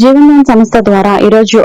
జీవన్దాన్ సంస్థ ద్వారా ఈ రోజు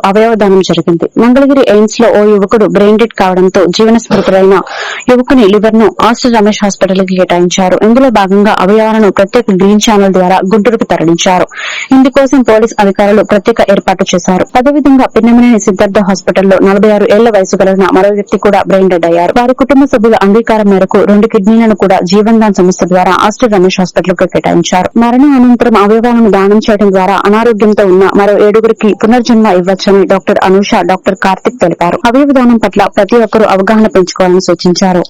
జరిగింది. మంగళగిరి ఎయిమ్స్లో ఓ యువకుడు బ్రెయిన్ డెడ్ కావడంతో జీవన స్మృతులైన యువకుని లివర్ను ఆస్టర్ రమేష్ హాస్పిటల్కి కేటాయించారు. ఇందులో భాగంగా అవయవాలను ప్రత్యేక గ్రీన్ ఛానల్ ద్వారా గుంటూరుకు తరలించారు. ఇందుకోసం పోలీస్ అధికారులు ప్రత్యేక ఏర్పాటు చేశారు. అదేవిధంగా పిన్నమనేని సిద్ధార్థ హాస్పిటల్లో నలభై ఆరు ఏళ్ళ వయసు కలిగిన మరో వ్యక్తి కూడా బ్రెయిన్ డెడ్ అయ్యారు. వారి కుటుంబ సభ్యుల అంగీకారం మేరకు రెండు కిడ్నీలను కూడా జీవన్ దాన్ సంస్థ ద్వారా ఆస్టర్ రమేష్ హాస్పిటల్కు కేటాయించారు. మరణం అనంతరం అవయవాలను దానం చేయడం ద్వారా అనారోగ్యంతో ఉన్న మరో ఏడుగురికి పునర్జన్మ ఇవ్వచ్చని డాక్టర్ అనూష డాక్టర్ కార్తిక్ తెలిపారు. అవయవ దానం పట్ల ప్రతి ఒక్కరూ అవగాహన పెంచుకోవాలని సూచించారు.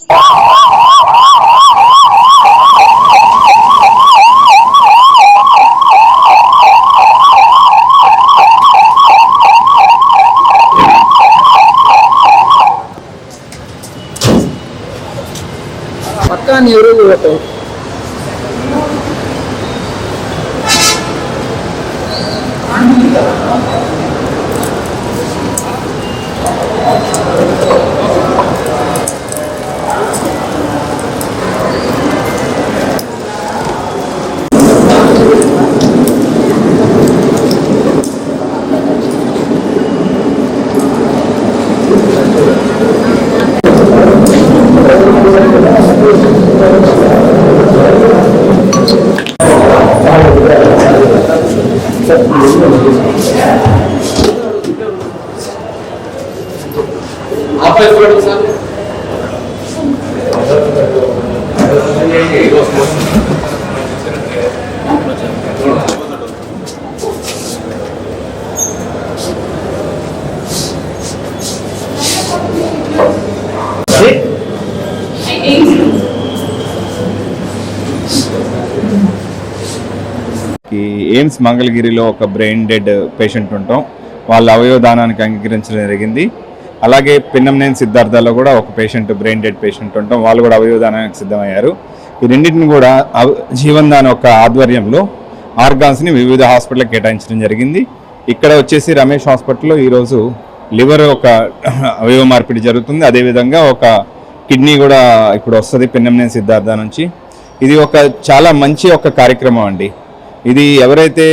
పక్కా నీ ఆపై చూడండి సార్ ఈ ఎయిమ్స్ మంగళగిరిలో ఒక బ్రెయిన్ డెడ్ పేషెంట్ ఉంటాం. వాళ్ళ అవయవ దానానికి అంగీకరించడం జరిగింది. అలాగే పిన్నంనేని సిద్ధార్థలో కూడా ఒక పేషెంట్ బ్రెయిన్ డెడ్ పేషెంట్ ఉంటాం. వాళ్ళు కూడా అవయవ దానానికి సిద్ధమయ్యారు. ఈ రెండింటిని కూడా అవ- జీవన్ దాన్ యొక్క ఆధ్వర్యంలో ఆర్గాన్స్ని వివిధ హాస్పిటల్కి కేటాయించడం జరిగింది. ఇక్కడ వచ్చేసి రమేష్ హాస్పిటల్లో ఈరోజు లివర్ ఒక అవయవ మార్పిడి జరుగుతుంది. అదేవిధంగా ఒక కిడ్నీ కూడా ఇప్పుడు వస్తుంది పిన్నంనేని సిద్ధార్థ నుంచి. ఇది ఒక చాలా మంచి ఒక కార్యక్రమం అండి. ఇది ఎవరైతే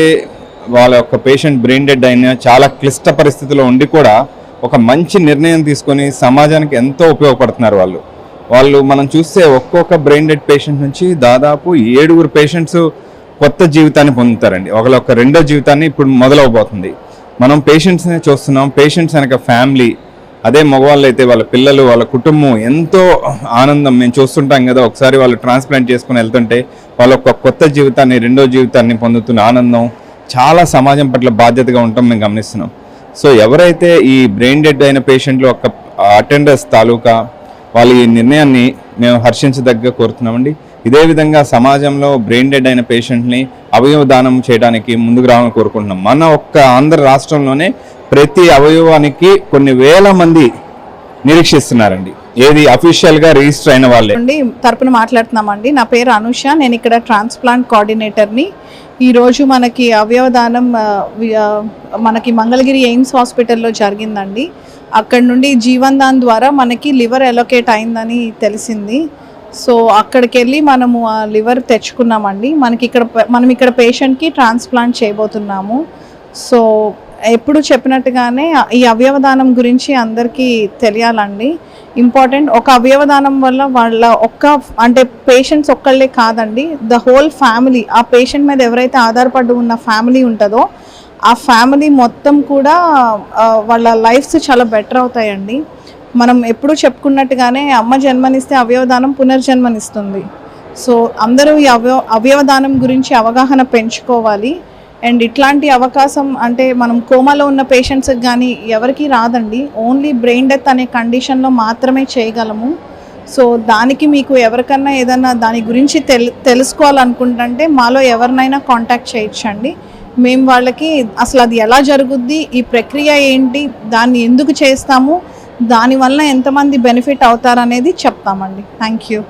వాళ్ళ యొక్క పేషెంట్ బ్రెయిన్ డెడ్ అయిన చాలా క్లిష్ట పరిస్థితిలో ఉండి కూడా ఒక మంచి నిర్ణయం తీసుకొని సమాజానికి ఎంతో ఉపయోగపడుతున్నారు వాళ్ళు. వాళ్ళు మనం చూస్తే ఒక్కొక్క బ్రెయిన్ డెడ్ పేషెంట్ నుంచి దాదాపు ఏడుగురు పేషెంట్స్ కొత్త జీవితాన్ని పొందుతారండి. ఒకళ్ళ ఒక రెండో జీవితాన్ని ఇప్పుడు మొదలవబోతుంది. మనం పేషెంట్స్నే చూస్తున్నాం. పేషెంట్స్ అనక ఫ్యామిలీ అదే మగవాళ్ళు అయితే వాళ్ళ పిల్లలు వాళ్ళ కుటుంబం ఎంతో ఆనందం. మేము చూస్తుంటాం కదా ఒకసారి వాళ్ళు ట్రాన్స్ప్లాంట్ చేసుకుని వెళ్తుంటే వాళ్ళ కొత్త జీవితాన్ని రెండో జీవితాన్ని పొందుతున్న ఆనందం చాలా సమాజం పట్ల బాధ్యతగా ఉండటం మేము గమనిస్తున్నాం. సో ఎవరైతే ఈ బ్రెయిన్ డెడ్ అయిన పేషెంట్లు ఒక అటెండర్స్ తాలూకా వాళ్ళ ఈ నిర్ణయాన్ని మేము హర్షించదగ్గ కోరుతున్నామండి. ఇదే విధంగా సమాజంలో బ్రెయిన్ డెడ్ అయిన పేషెంట్ని అవయవ దానం చేయడానికి ముందుకు రావాలని కోరుకుంటున్నాం. మన ఒక్క ఆంధ్ర రాష్ట్రంలోనే ప్రతి అవయవానికి కొన్ని వేల మంది నిరీక్షిస్తున్నారండి. ఏది అఫీషియల్గా రిజిస్టర్ అయిన వాళ్ళే. తరపున మాట్లాడుతున్నామండి. నా పేరు అనుష. నేను ఇక్కడ ట్రాన్స్ప్లాంట్ కోఆర్డినేటర్ని ఈరోజు మనకి అవయవదానం మనకి మంగళగిరి ఎయిమ్స్ హాస్పిటల్లో జరిగిందండి. అక్కడ నుండి జీవన్ దాన్ ద్వారా మనకి లివర్ ఎలొకేట్ అయిందని తెలిసింది. సో అక్కడికి వెళ్ళి మనము ఆ లివర్ తెచ్చుకున్నామండి. మనకి ఇక్కడ మనం ఇక్కడ పేషెంట్కి ట్రాన్స్ప్లాంట్ చేయబోతున్నాము. సో ఎప్పుడు చెప్పినట్టుగానే ఈ అవయవదానం గురించి అందరికీ తెలియాలండి. ఇంపార్టెంట్ ఒక అవయవదానం వల్ల వాళ్ళ ఒక్క అంటే పేషెంట్స్ ఒక్కళ్ళే కాదండి ద హోల్ ఫ్యామిలీ ఆ పేషెంట్ మీద ఎవరైతే ఆధారపడి ఉన్న ఫ్యామిలీ ఉంటుందో ఆ ఫ్యామిలీ మొత్తం కూడా వాళ్ళ లైఫ్స్ చాలా బెటర్ అవుతాయండి. మనం ఎప్పుడూ చెప్పుకున్నట్టుగానే అమ్మ జన్మనిస్తే అవయవదానం పునర్జన్మనిస్తుంది. సో అందరూ ఈ అవయవ అవయవదానం గురించి అవగాహన పెంచుకోవాలి. అండ్ ఇట్లాంటి అవకాశం అంటే మనం కోమాలో ఉన్న పేషెంట్స్కి కానీ ఎవరికి రాదండి. ఓన్లీ బ్రెయిన్ డెత్ అనే కండిషన్లో మాత్రమే చేయగలము. సో దానికి మీకు ఎవరికన్నా ఏదన్నా దాని గురించి తెలు తెలుసుకోవాలనుకుంటుంటే మాలో ఎవరినైనా కాంటాక్ట్ చేయొచ్చండి. మేము వాళ్ళకి అసలు అది ఎలా జరుగుద్ది ఈ ప్రక్రియ ఏంటి దాన్ని ఎందుకు చేస్తాము దానివల్ల ఎంతమంది బెనిఫిట్ అవుతారనేది చెప్తామండి. Thank you.